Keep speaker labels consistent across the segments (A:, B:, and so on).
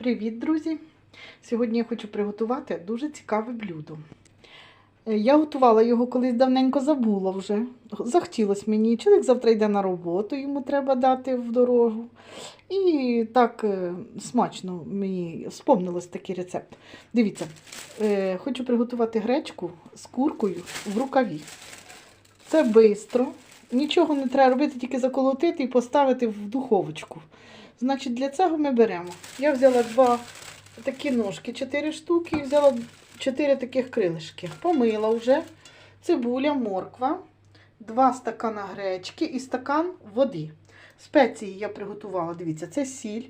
A: Привіт, друзі! Сьогодні я хочу приготувати дуже цікаве блюдо. Е, Я готувала його колись давненько забула вже. Захотілося мені. Чоловік завтра йде на роботу, йому треба дати в дорогу. І так е, смачно мені спомнилось такий рецепт. Дивіться, е, хочу приготувати гречку з куркою в рукаві. Це швидко. Нічого не треба робити, тільки заколотити і поставити в духовочку. Значить, для цього ми беремо. Я взяла два такі ножки, 4 штуки, і взяла 4 таких крилишки. Помила вже. Цибуля, морква, 2 стакана гречки і стакан води. Спеції я приготувала. Дивіться, це сіль,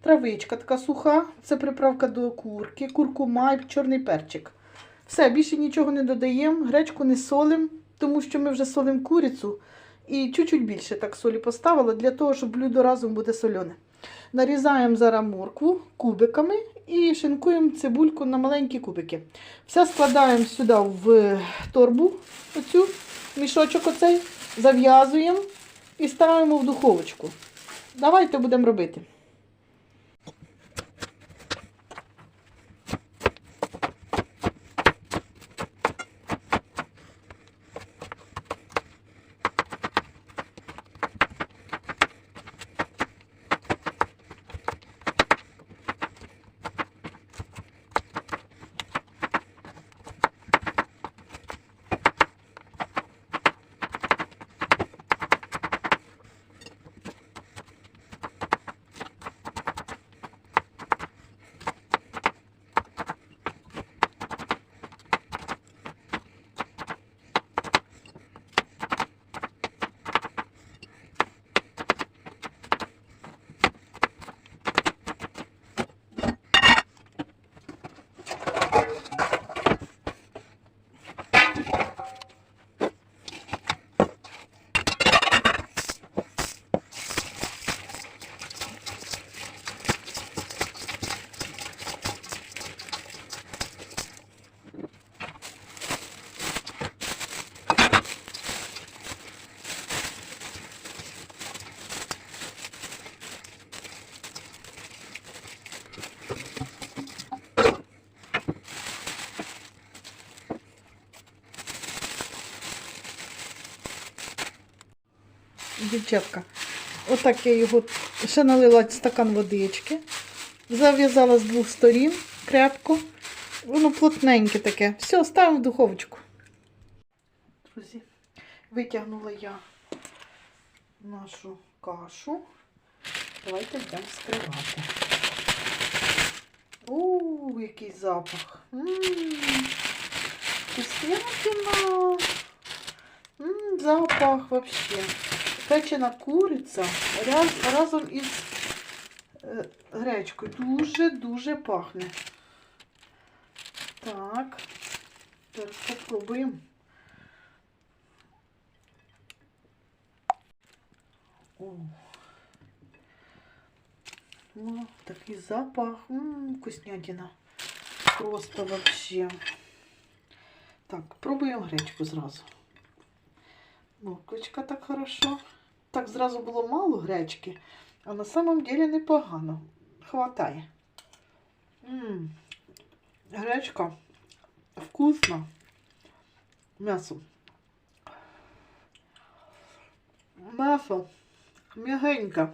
A: травичка така суха, це приправка до курки, куркума і чорний перчик. Все, більше нічого не додаємо, гречку не солимо, тому що ми вже солимо курицю. І чуть-чуть більше так солі поставила, для того, щоб блюдо разом буде солене. Нарізаємо зараз моркву кубиками і шинкуємо цибульку на маленькі кубики. Все складаємо сюди в торбу, оцю мішочок оцей, зав'язуємо і ставимо в духовочку. Давайте будемо робити. Дівчатка, отак я його ще налила стакан водички, зав'язала з двох сторін крепко. Воно плотненьке таке. Все, ставимо в духовочку. Друзі, витягнула я нашу кашу. Давайте будемо скривати. Ууу, який запах. Ммм, запах вообще. Печена куриця раз, разом із е, гречкою. Дуже-дуже пахне. Так. Зараз попробуємо. О. Ну, такий запах. М, вкуснятина. Просто вообще. Так, пробуємо гречку зразу. Морквочка так хорошо. Так зразу було мало гречки, а на самом деле непогано. Хватає. М, Гречка вкусна. М'ясо. М'ясо м'ягеньке.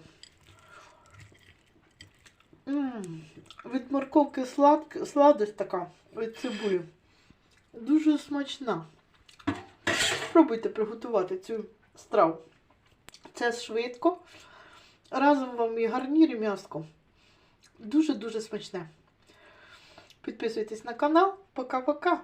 A: М, Від морковки слад... сладость така, від цибулі. Дуже смачна. Спробуйте приготувати цю страву. Це швидко. Разом вам і гарнір, і м'яско. Дуже-дуже смачне. Підписуйтесь на канал. Пока-пока.